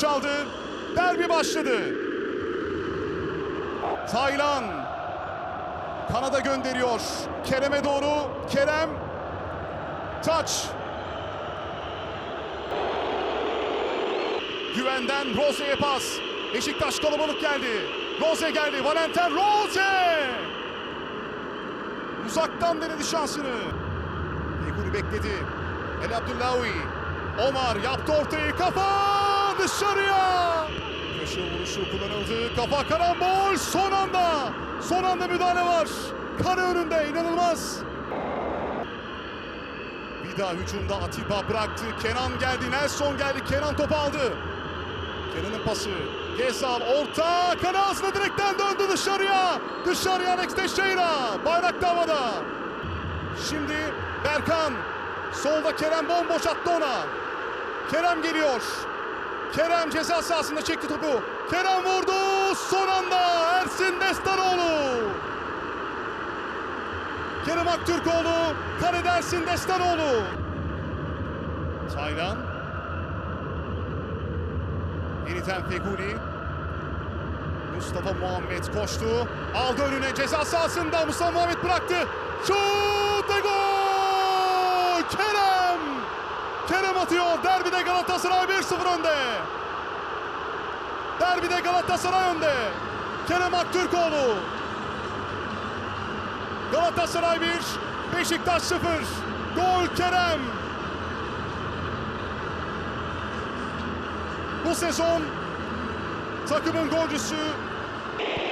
çaldı. Derbi başladı. Taylan Kanada gönderiyor. Kerem'e doğru. Kerem taç. Güvenden Rose'ye pas. Beşiktaş kalabalık geldi. Rose geldi. Valentin Rose! Uzaktan denedi şansını. Feguli bekledi. El Abdullahi. Omar yaptı ortayı. Kafa dışarıya. Köşe vuruşu kullanıldı. Kafa karambol. Son anda. Son anda müdahale var. Kare önünde. inanılmaz. Daha hücumda Atiba bıraktı. Kenan geldi. Nelson geldi. Kenan topu aldı. Kenan'ın pası. Gezal orta. Kale ağzına direkten döndü dışarıya. Dışarıya Alex Teixeira. Bayrak da havada. Şimdi Berkan. Solda Kerem bomboş attı ona. Kerem geliyor. Kerem ceza sahasında çekti topu. Kerem vurdu. Son anda Ersin Destanoğlu. Kerem Aktürkoğlu. Kalede Ersin Destanoğlu. Taylan. Yeniden Feguli. Mustafa Muhammed koştu. Aldı önüne ceza sahasında Mustafa Muhammed bıraktı. Şut ve gol! Kerem! Kerem atıyor. Derbide Galatasaray 1-0 önde. Derbide Galatasaray önde. Kerem Aktürkoğlu. Galatasaray 1, Beşiktaş 0. Gol Kerem. Bu sezon takımın golcüsü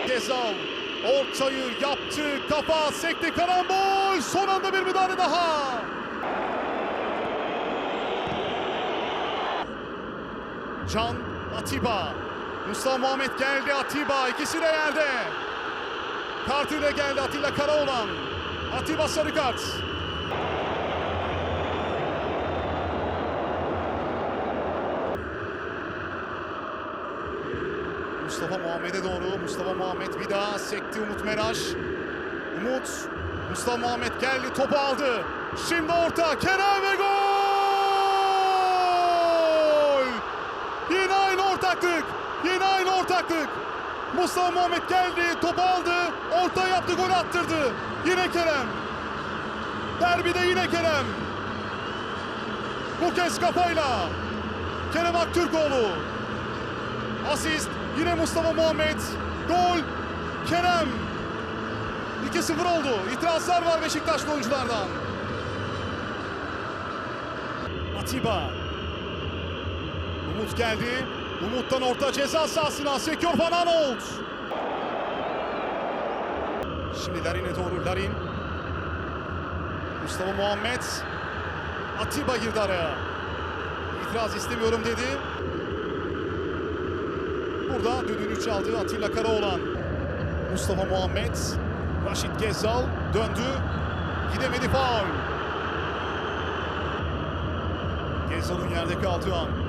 Gezal ortayı yaptı, kafa sekti, karambol. Son anda bir müdahale daha. Can Atiba. Mustafa Muhammed geldi Atiba. ikisi de yerde. Kartıyla geldi Atilla Karaoğlan. Atiba sarı. Mustafa Muhammed'e doğru. Mustafa Muhammed bir daha sekti Umut Meraş. Umut. Mustafa Muhammed geldi topu aldı. Şimdi orta. Kerem ve gol! Mustafa Muhammed geldi, topu aldı, orta yaptı, gol attırdı. Yine Kerem. Derbide yine Kerem. Bu kez kafayla. Kerem Aktürkoğlu. Asist yine Mustafa Muhammed. Gol Kerem. 2-0 oldu. İtirazlar var Beşiktaşlı oyunculardan. Atiba. Umut geldi. Umut'tan orta ceza sahasına sekiyor Van Aanholt. Şimdi Larin'e doğru Larin. Mustafa Muhammed. Atiba girdi araya. İtiraz istemiyorum dedi. Burada düdüğünü çaldı Atilla Karaoğlan. Mustafa Muhammed. Raşit Gezzal döndü. Gidemedi faul. Gezzal'ın yerde kaldığı an.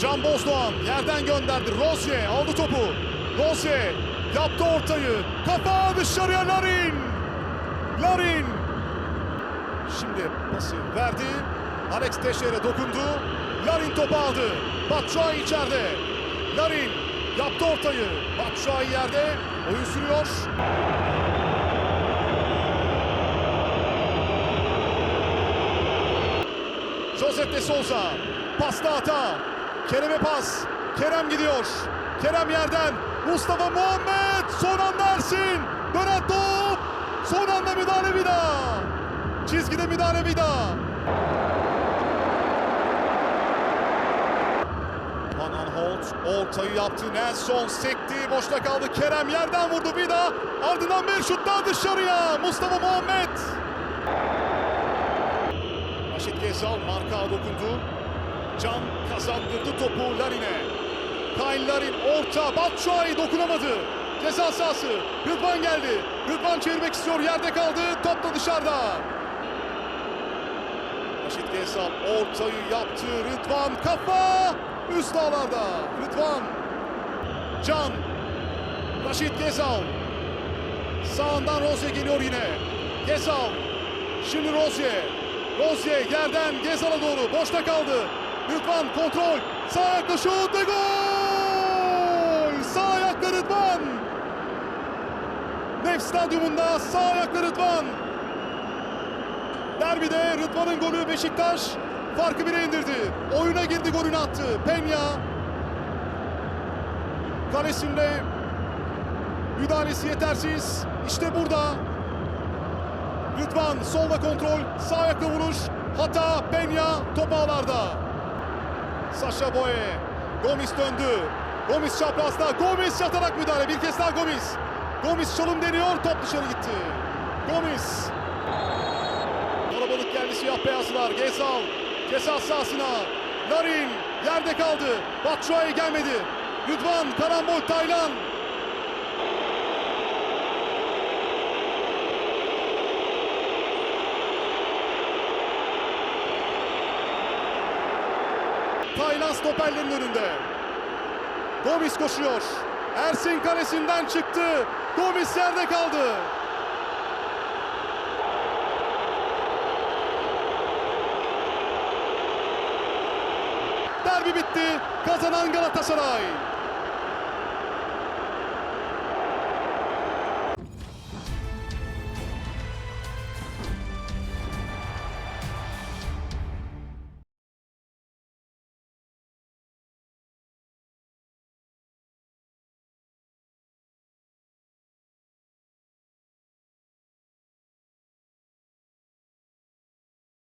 Can Bozdoğan yerden gönderdi. Rozier aldı topu. Rozier yaptı ortayı. Kafa dışarıya Larin. Larin. Şimdi pası verdi. Alex Teixeira dokundu. Larin topu aldı. Batshuayi içeride. Larin yaptı ortayı. Batshuayi yerde. Oyun sürüyor. Josep de Souza. Pasta hata. Kerem'e pas. Kerem gidiyor. Kerem yerden. Mustafa Muhammed. Son anda Ersin. Dönen top. Son anda müdahale bir daha. Çizgide müdahale bir daha. Van Aanholt ortayı yaptı. Nelson sekti. Boşta kaldı. Kerem yerden vurdu bir daha. Ardından bir şut daha dışarıya. Mustafa Muhammed. Raşit Gezal marka dokundu. Can kazandırdı topu Larin'e. Kyle Larin orta. Batshuayi dokunamadı. Ceza sahası. Rıdvan geldi. Rıdvan çevirmek istiyor. Yerde kaldı. Top da dışarıda. Raşit Gezal ortayı yaptı. Rıdvan kafa. Üst ağlarda. Rıdvan. Can. Raşit Gezal. Sağından Rozier geliyor yine. Gezal. Şimdi Rozier. Rozier yerden Gezal'a doğru. Boşta kaldı. Rıdvan kontrol. Sağ ayakla şut ve gol! Sağ ayakla Rıdvan. Nef Stadyumunda sağ ayakla Rıdvan. Derbide Rıdvan'ın golü Beşiktaş farkı bire indirdi. Oyuna girdi golünü attı. Penya kalesinde müdahalesi yetersiz. İşte burada Rıdvan solda kontrol, sağ ayakla vuruş. Hata Penya top ağlarda. Sasha Boye. Gomis döndü. Gomis çaprazda. Gomis yatarak müdahale. Bir kez daha Gomis. Gomis çalım deniyor. Top dışarı gitti. Gomis. Kalabalık geldi siyah beyazlar. Gezal. Ceza sahasına. Larin yerde kaldı. Batshuayi gelmedi. Rıdvan, karambol, Taylan. Taylan stoperlerin önünde. Gomis koşuyor. Ersin kalesinden çıktı. Gomis yerde kaldı. Derbi bitti. Kazanan Galatasaray.